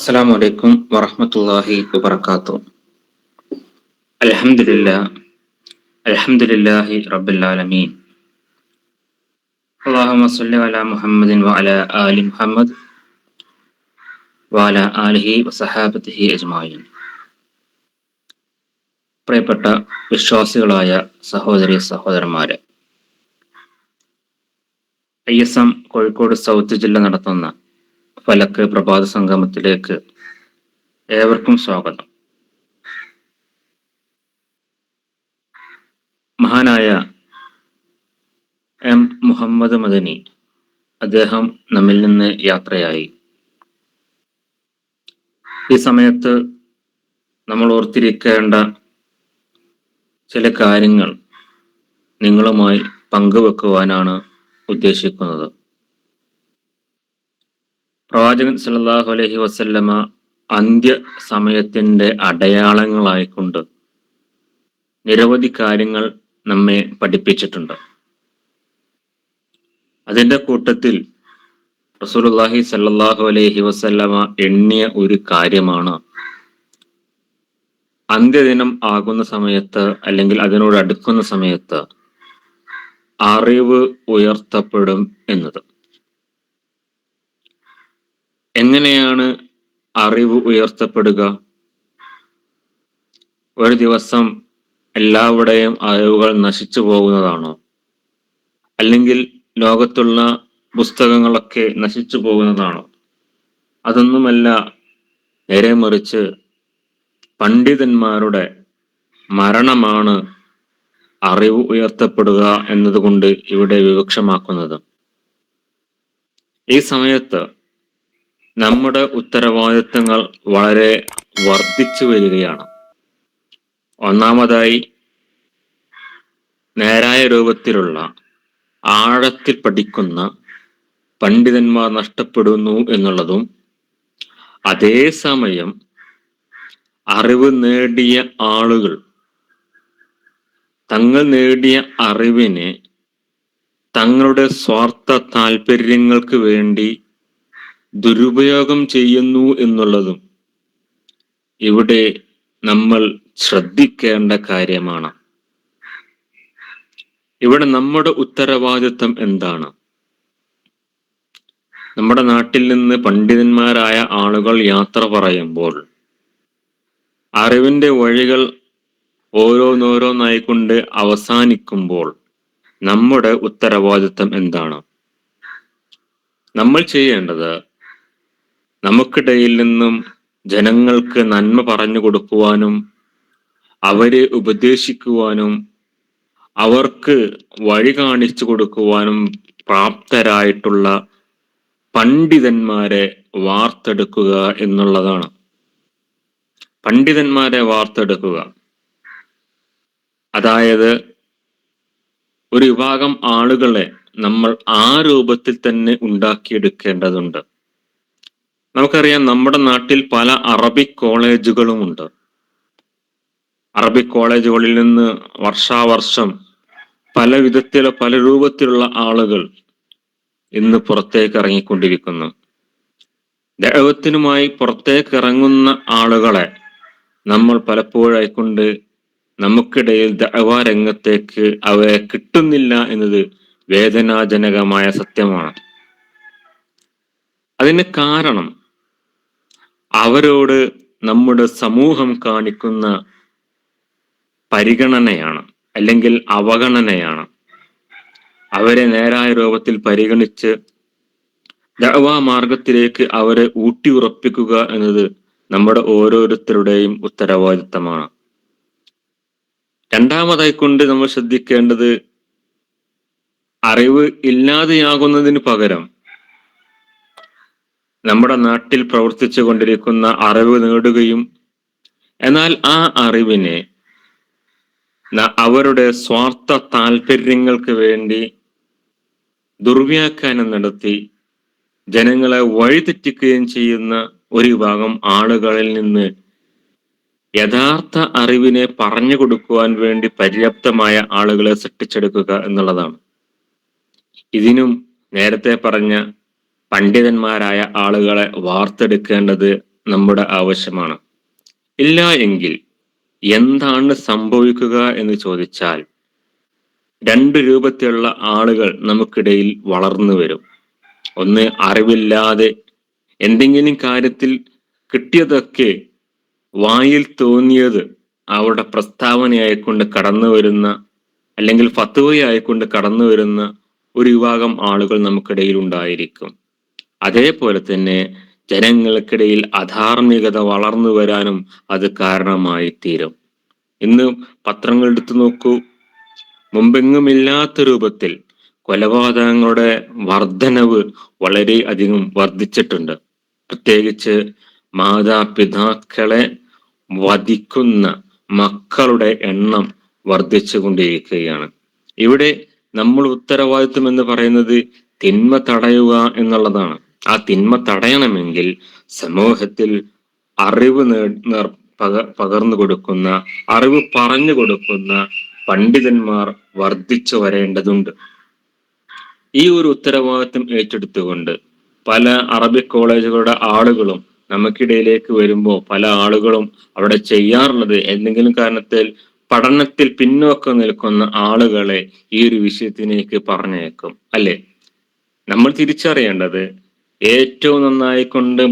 അസ്സലാമു അലൈക്കും വറഹ്മത്തുള്ളാഹി വബർക്കാത്തു അൽഹംദുലില്ലാ അൽഹംദുലില്ലാഹി റബ്ബിൽ ആലമീൻ അല്ലാഹുമ്മ സ്വല്ലി അലാ മുഹമ്മദിൻ വഅലാ ആലി മുഹമ്മദ് വഅലാ ആലിഹി വസഹാബത്തിഹി അജ്മായിൻ പ്രിയപ്പെട്ട വിശ്വാസികളായ സഹോദരി സഹോദരന്മാരെ I S M Kozhikode South ജില്ല നടത്തുന്ന ഫലക്ക് പ്രഭാത സംഗമത്തിലേക്ക് ഏവർക്കും സ്വാഗതം. മഹാനായ എം മുഹമ്മദ് മദനി അദ്ദേഹം നമ്മിൽ നിന്ന് യാത്രയായി. ഈ സമയത്ത് നമ്മൾ ഓർത്തിരിക്കേണ്ട ചില കാര്യങ്ങൾ നിങ്ങളുമായി പങ്കുവെക്കുവാനാണ് ഉദ്ദേശിക്കുന്നത്. പ്രവാചകൻ സല്ലല്ലാഹു അലഹി വസല്ലമ അന്ത്യ സമയത്തിന്റെ അടയാളങ്ങളായിക്കൊണ്ട് നിരവധി കാര്യങ്ങൾ നമ്മെ പഠിപ്പിച്ചിട്ടുണ്ട്. അതിന്റെ കൂട്ടത്തിൽ റസൂലുള്ളാഹി സല്ലാഹു അലൈഹി വസല്ലമ എണ്ണിയ ഒരു കാര്യമാണ്. അന്ത്യദിനം ആകുന്ന സമയത്ത് അല്ലെങ്കിൽ അതിനോട് അടുക്കുന്ന സമയത്ത് അറിവ് ഉയർത്തപ്പെടും എന്നത്. എങ്ങനെയാണ് അറിവ് ഉയർത്തപ്പെടുക? ഒരു ദിവസം എല്ലാവരുടെയും അറിവുകൾ നശിച്ചു പോകുന്നതാണോ? അല്ലെങ്കിൽ ലോകത്തുള്ള പുസ്തകങ്ങളൊക്കെ നശിച്ചു പോകുന്നതാണോ? അതൊന്നുമല്ല നേരെ മറിച്ച് പണ്ഡിതന്മാരുടെ മരണമാണ് അറിവ് ഉയർത്തപ്പെടുക എന്നതുകൊണ്ട് ഇവിടെ വിവക്ഷമാക്കുന്നത്. ഈ സമയത്ത് നമ്മുടെ ഉത്തരവാദിത്തങ്ങൾ വളരെ വർദ്ധിച്ചു വരികയാണ്. ഒന്നാമതായി നേരായ രൂപത്തിലുള്ള ആഴത്തിൽ പഠിക്കുന്ന പണ്ഡിതന്മാർ നഷ്ടപ്പെടുന്നു എന്നുള്ളതും അതേസമയം അറിവ് നേടിയ ആളുകൾ തങ്ങൾ നേടിയ അറിവിനെ തങ്ങളുടെ സ്വാർത്ഥ താല്പര്യങ്ങൾക്ക് വേണ്ടി ദുരുപയോഗം ചെയ്യുന്നു എന്നുള്ളതും ഇവിടെ നമ്മൾ ശ്രദ്ധിക്കേണ്ട കാര്യമാണ്. ഇവിടെ നമ്മുടെ ഉത്തരവാദിത്വം എന്താണ്? നമ്മുടെ നാട്ടിൽ നിന്ന് പണ്ഡിതന്മാരായ ആളുകൾ യാത്ര പറയുമ്പോൾ അറിവിന്റെ വഴികൾ ഓരോന്നോരോന്നായിക്കൊണ്ട് അവസാനിക്കുമ്പോൾ നമ്മുടെ ഉത്തരവാദിത്വം എന്താണ്? നമ്മൾ ചെയ്യേണ്ടത് നമുക്കിടയിൽ നിന്നും ജനങ്ങൾക്ക് നന്മ പറഞ്ഞു കൊടുക്കുവാനും അവരെ ഉപദേശിക്കുവാനും അവർക്ക് വഴി കാണിച്ചു കൊടുക്കുവാനും പ്രാപ്തരായിട്ടുള്ള പണ്ഡിതന്മാരെ വാർത്തെടുക്കുക എന്നുള്ളതാണ്. പണ്ഡിതന്മാരെ വാർത്തെടുക്കുക. അതായത് ഒരു വിഭാഗം ആളുകളെ നമ്മൾ ആ രൂപത്തിൽ തന്നെ ഉണ്ടാക്കിയെടുക്കേണ്ടതുണ്ട്. നമുക്കറിയാം നമ്മുടെ നാട്ടിൽ പല അറബിക് കോളേജുകളുമുണ്ട്. അറബിക് കോളേജുകളിൽ നിന്ന് വർഷാവർഷം പല വിധത്തിലോ പല രൂപത്തിലുള്ള ആളുകൾ ഇന്ന് പുറത്തേക്ക് ഇറങ്ങിക്കൊണ്ടിരിക്കുന്നു ദൈവത്തിനുമായി പുറത്തേക്ക് ഇറങ്ങുന്ന ആളുകളെ നമ്മൾ പലപ്പോഴായിക്കൊണ്ട് നമുക്കിടയിൽ ദഅവ രംഗത്തേക്ക് അവരെ കിട്ടുന്നില്ല എന്നത് വേദനാജനകമായ സത്യമാണ്. അതിന് കാരണം അവരോട് നമ്മുടെ സമൂഹം കാണിക്കുന്ന പരിഗണനയാണ് അല്ലെങ്കിൽ അവഗണനയാണ്. അവരെ നേരായ രൂപത്തിൽ പരിഗണിച്ച് ദഅവാ മാർഗത്തിലേക്ക് അവരെ ഊട്ടിയുറപ്പിക്കുക എന്നത് നമ്മുടെ ഓരോരുത്തരുടെയും ഉത്തരവാദിത്തമാണ്. രണ്ടാമതായി കൊണ്ട് നമ്മൾ ശ്രദ്ധിക്കേണ്ടത് അറിവ് ഇല്ലാതെയാകുന്നതിന് പകരം നമ്മുടെ നാട്ടിൽ പ്രവർത്തിച്ചു കൊണ്ടിരിക്കുന്ന അറിവ് നേടുകയും എന്നാൽ ആ അറിവിനെ അവരുടെ സ്വാർത്ഥ താല്പര്യങ്ങൾക്ക് വേണ്ടി ദുർവ്യാഖ്യാനം നടത്തി ജനങ്ങളെ വഴിതെറ്റിക്കുകയും ചെയ്യുന്ന ഒരു വിഭാഗം ആളുകളിൽ നിന്ന് യഥാർത്ഥ അറിവിനെ പറഞ്ഞു കൊടുക്കുവാൻ വേണ്ടി പര്യാപ്തമായ ആളുകളെ സൃഷ്ടിച്ചെടുക്കുക എന്നുള്ളതാണ്. ഇതിനും നേരത്തെ പറഞ്ഞ പണ്ഡിതന്മാരായ ആളുകളെ വാർത്തെടുക്കേണ്ടത് നമ്മുടെ ആവശ്യമാണ്. ഇല്ല എങ്കിൽ എന്താണ് സംഭവിക്കുക എന്ന് ചോദിച്ചാൽ രണ്ട് രൂപത്തിലുള്ള ആളുകൾ നമുക്കിടയിൽ വളർന്നു വരും. ഒന്ന് അറിവില്ലാതെ എന്തെങ്കിലും കാര്യത്തിൽ കിട്ടിയതൊക്കെ വായിൽ തോന്നിയത് അവരുടെ പ്രസ്താവനയായിക്കൊണ്ട് കടന്നു വരുന്ന അല്ലെങ്കിൽ ഫത്തുവയായിക്കൊണ്ട് കടന്നു വരുന്ന ഒരു വിഭാഗം ആളുകൾ നമുക്കിടയിൽ ഉണ്ടായിരിക്കും. അതേപോലെ തന്നെ ജനങ്ങൾക്കിടയിൽ അധാർമികത വളർന്നു വരാനും അത് കാരണമായി തീരും ഇന്ന് പത്രങ്ങൾ എടുത്തു നോക്കൂ. മുമ്പെങ്ങുമില്ലാത്ത രൂപത്തിൽ കൊലപാതകങ്ങളുടെ വർധനവ് വളരെ അധികം വർദ്ധിച്ചിട്ടുണ്ട്. പ്രത്യേകിച്ച് മാതാപിതാക്കളെ വധിക്കുന്ന മക്കളുടെ എണ്ണം വർദ്ധിച്ചുകൊണ്ടിരിക്കുകയാണ്. ഇവിടെ നമ്മൾ ഉത്തരവാദിത്വം എന്ന് പറയുന്നത് തിന്മ തടയുക എന്നുള്ളതാണ്. ആ തിന്മ തടയണമെങ്കിൽ സമൂഹത്തിൽ അറിവ് നേ പക പകർന്നു കൊടുക്കുന്ന അറിവ് പറഞ്ഞു കൊടുക്കുന്ന പണ്ഡിതന്മാർ വർദ്ധിച്ചു വരേണ്ടതുണ്ട്. ഈ ഒരു ഉത്തരവാദിത്വം ഏറ്റെടുത്തുകൊണ്ട് പല അറബിക് കോളേജുകളുടെ ആളുകളും നമുക്കിടയിലേക്ക് വരുമ്പോൾ പല ആളുകളും അവിടെ ചെയ്യാറുള്ളത് എന്തെങ്കിലും കാരണത്തിൽ പഠനത്തിൽ പിന്നോക്കം നിൽക്കുന്ന ആളുകളെ ഈ ഒരു വിഷയത്തിലേക്ക് പറഞ്ഞേക്കും. അല്ലെ? നമ്മൾ തിരിച്ചറിയേണ്ടത് ഏറ്റവും നന്നായിക്കൊണ്ട്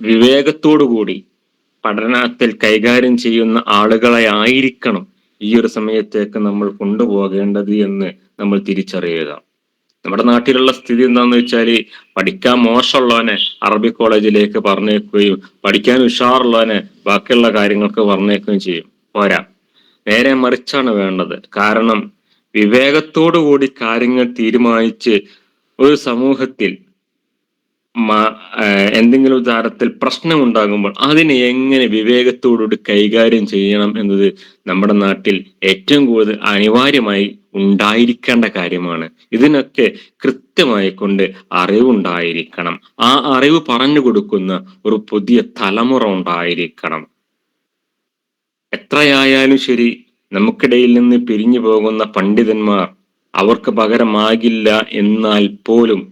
വിവേകത്തോടു കൂടി പഠനത്തിൽ കൈകാര്യം ചെയ്യുന്ന ആളുകളെ ആയിരിക്കണം ഈ ഒരു സമയത്തേക്ക് നമ്മൾ കൊണ്ടുപോകേണ്ടത് എന്ന് നമ്മൾ തിരിച്ചറിയുക. നമ്മുടെ നാട്ടിലുള്ള സ്ഥിതി എന്താന്ന് വെച്ചാൽ പഠിക്കാൻ മോശമുള്ളവനെ അറബി കോളേജിലേക്ക് പറഞ്ഞേക്കുകയും പഠിക്കാൻ ഉഷാറുള്ളവനെ ബാക്കിയുള്ള കാര്യങ്ങൾക്ക് പറഞ്ഞേക്കുകയും ചെയ്യും. പോരാ. നേരെ മറിച്ചാണ് വേണ്ടത്. കാരണം വിവേകത്തോടു കൂടി കാര്യങ്ങൾ തീരുമാനിച്ച് ഒരു സമൂഹത്തിൽ എന്തെങ്കിലും തരത്തിൽ പ്രശ്നം ഉണ്ടാകുമ്പോൾ അതിനെ എങ്ങനെ വിവേകത്തോടുകൂടി കൈകാര്യം ചെയ്യണം എന്നത് നമ്മുടെ നാട്ടിൽ ഏറ്റവും കൂടുതൽ അനിവാര്യമായി ഉണ്ടായിരിക്കേണ്ട കാര്യമാണ്. ഇതിനൊക്കെ കൃത്യമായി കൊണ്ട് അറിവുണ്ടായിരിക്കണം. ആ അറിവ് പറഞ്ഞു കൊടുക്കുന്ന ഒരു പുതിയ തലമുറ ഉണ്ടായിരിക്കണം. എത്രയായാലും ശരി നമുക്കിടയിൽ നിന്ന് പിരിഞ്ഞു പോകുന്ന പണ്ഡിതന്മാർ അവർക്ക് പകരമാകില്ല എന്നാൽ പോലും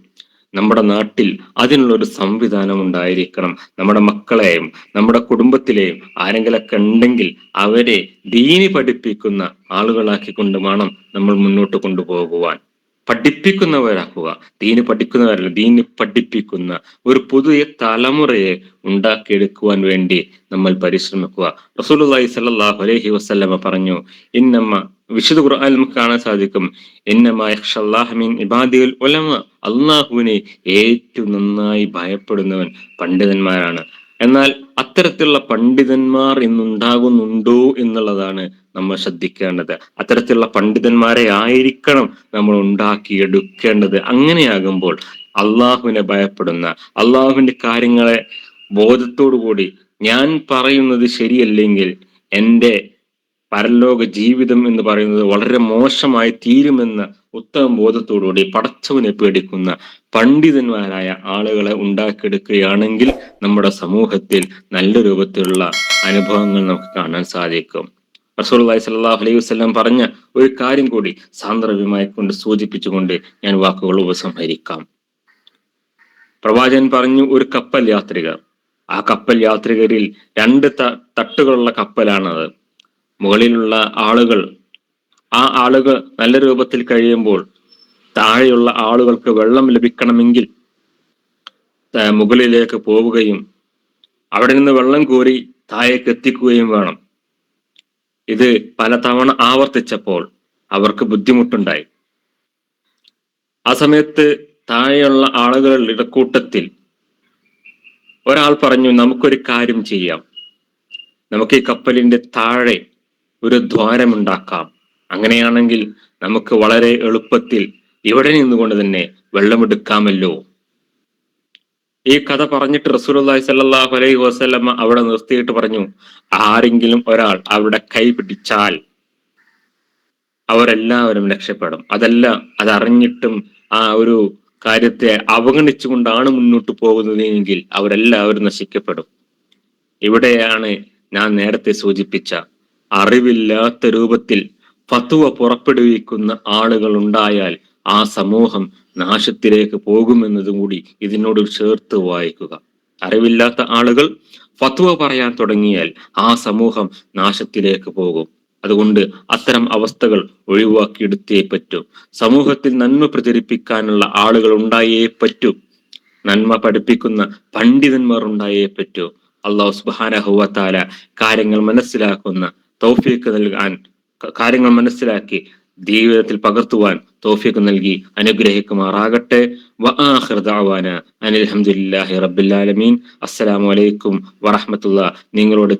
നമ്മുടെ നാട്ടിൽ അതിനുള്ളൊരു സംവിധാനം ഉണ്ടായിരിക്കണം. നമ്മുടെ മക്കളെയും നമ്മുടെ കുടുംബത്തിലെയും ആരെങ്കിലൊക്കെ ഉണ്ടെങ്കിൽ അവരെ ദീനി പഠിപ്പിക്കുന്ന ആളുകളാക്കിക്കൊണ്ട് വേണം നമ്മൾ മുന്നോട്ട് കൊണ്ടുപോകുവാൻ. പഠിപ്പിക്കുന്നവരാക്കുക. ദീന് പഠിക്കുന്നവരല്ല ദീന് പഠിപ്പിക്കുന്ന ഒരു പുതിയ തലമുറയെ ഉണ്ടാക്കിയെടുക്കുവാൻ വേണ്ടി നമ്മൾ പരിശ്രമിക്കുക. റസൂലുള്ളാഹി സ്വല്ലല്ലാഹു അലൈഹി വസ്ലമ പറഞ്ഞു ഇന്നമ്മ വിശുദ്ധ ഖുർആൻ നമുക്ക് കാണാൻ സാധിക്കും. ഇബാദിൽ ഉലമ അള്ളാഹുവിനെ ഏറ്റവും നന്നായി ഭയപ്പെടുന്നവൻ പണ്ഡിതന്മാരാണ്. എന്നാൽ അത്തരത്തിലുള്ള പണ്ഡിതന്മാർ ഇന്നുണ്ടാകുന്നുണ്ടോ എന്നുള്ളതാണ് നമ്മൾ ശ്രദ്ധിക്കേണ്ടത്. അത്തരത്തിലുള്ള പണ്ഡിതന്മാരെ ആയിരിക്കണം നമ്മൾ ഉണ്ടാക്കിയെടുക്കേണ്ടത്. അങ്ങനെയാകുമ്പോൾ അള്ളാഹുവിനെ ഭയപ്പെടുന്ന അള്ളാഹുവിന്റെ കാര്യങ്ങളെ ബോധത്തോടു കൂടി ഞാൻ പറയുന്നത് ശരിയല്ലെങ്കിൽ എന്റെ പരലോക ജീവിതം എന്ന് പറയുന്നത് വളരെ മോശമായി തീരുമെന്ന ഉത്തമ ബോധത്തോടുകൂടി പടച്ചവനെ പേടിക്കുന്ന പണ്ഡിതന്മാരായ ആളുകളെ ഉണ്ടാക്കിയെടുക്കുകയാണെങ്കിൽ നമ്മുടെ സമൂഹത്തിൽ നല്ല രൂപത്തിലുള്ള അനുഭവങ്ങൾ നമുക്ക് കാണാൻ സാധിക്കും. റസൂലുള്ളാഹി സല്ലാഹു അലൈഹി വസല്ലം പറഞ്ഞ ഒരു കാര്യം കൂടി സാന്ദർഭ്യമായി കൊണ്ട് സൂചിപ്പിച്ചുകൊണ്ട് ഞാൻ വാക്കുകൾ ഉപസംഹരിക്കാം. പ്രവാചകൻ പറഞ്ഞു ഒരു കപ്പൽ യാത്രികർ. ആ കപ്പൽ യാത്രികരിൽ രണ്ട് തട്ടുകളുള്ള കപ്പലാണത്. മുകളിലുള്ള ആളുകൾ ആ ആളുകൾ നല്ല രൂപത്തിൽ കഴിയുമ്പോൾ താഴെയുള്ള ആളുകൾക്ക് വെള്ളം ലഭിക്കണമെങ്കിൽ മുകളിലേക്ക് പോവുകയും അവിടെ നിന്ന് വെള്ളം കോരി താഴേക്ക് എത്തിക്കുകയും വേണം. ഇത് പലതവണ ആവർത്തിച്ചപ്പോൾ അവർക്ക് ബുദ്ധിമുട്ടുണ്ടായി. ആ സമയത്ത് താഴെയുള്ള ആളുകളുടെ കൂട്ടത്തിൽ ഒരാൾ പറഞ്ഞു നമുക്കൊരു കാര്യം ചെയ്യാം. നമുക്ക് ഈ കപ്പലിന്റെ താഴെ ഒരു ദ്വാരമുണ്ടാക്കാം അങ്ങനെയാണെങ്കിൽ നമുക്ക് വളരെ എളുപ്പത്തിൽ ഇവിടെ നിന്നുകൊണ്ട് തന്നെ വെള്ളമെടുക്കാമല്ലോ. ഈ കഥ പറഞ്ഞിട്ട് റസൂലുള്ളാഹി സല്ലാഹു അലൈഹി വസ്ലമ്മ അവിടെ നിർത്തിയിട്ട് പറഞ്ഞു ആരെങ്കിലും ഒരാൾ അവിടെ കൈ പിടിച്ചാൽ അവരെല്ലാവരും രക്ഷപ്പെടും. അതല്ല അതറിഞ്ഞിട്ടും ആ ഒരു കാര്യത്തെ അവഗണിച്ചുകൊണ്ടാണ് മുന്നോട്ട് പോകുന്നതെങ്കിൽ അവരെല്ലാവരും നശിക്കപ്പെടും. ഇവിടെയാണ് ഞാൻ നേരത്തെ സൂചിപ്പിച്ച അറിവില്ലാത്ത രൂപത്തിൽ ഫത്തുവ പുറപ്പെടുവിക്കുന്ന ആളുകൾ ഉണ്ടായാൽ ആ സമൂഹം നാശത്തിലേക്ക് പോകുമെന്നതും കൂടി ഇതിനോട് ചേർത്ത് വായിക്കുക. അറിവില്ലാത്ത ആളുകൾ ഫത്വ പറയാൻ തുടങ്ങിയാൽ ആ സമൂഹം നാശത്തിലേക്ക് പോകും. അതുകൊണ്ട് അത്തരം അവസ്ഥകൾ ഒഴിവാക്കിയെടുത്തേ പറ്റൂ. സമൂഹത്തിൽ നന്മ പ്രചരിപ്പിക്കാനുള്ള ആളുകൾ ഉണ്ടായേ പറ്റൂ. നന്മ പഠിപ്പിക്കുന്ന പണ്ഡിതന്മാർ ഉണ്ടായേ പറ്റൂ. അള്ളാഹു സുബാനഹുവത്താല കാര്യങ്ങൾ മനസ്സിലാക്കുന്ന തൗഫീക്ക് നൽകാൻ കാര്യങ്ങൾ മനസ്സിലാക്കി ജീവിതത്തിൽ പകർത്തുവാൻ തോഫിക്ക് നൽകി അനുഗ്രഹിക്കുമാറാകട്ടെ. വആഖിർ ദഅവാന അസ്സലാമലൈക്കും വറഹമത്തുള്ള നിങ്ങളോട്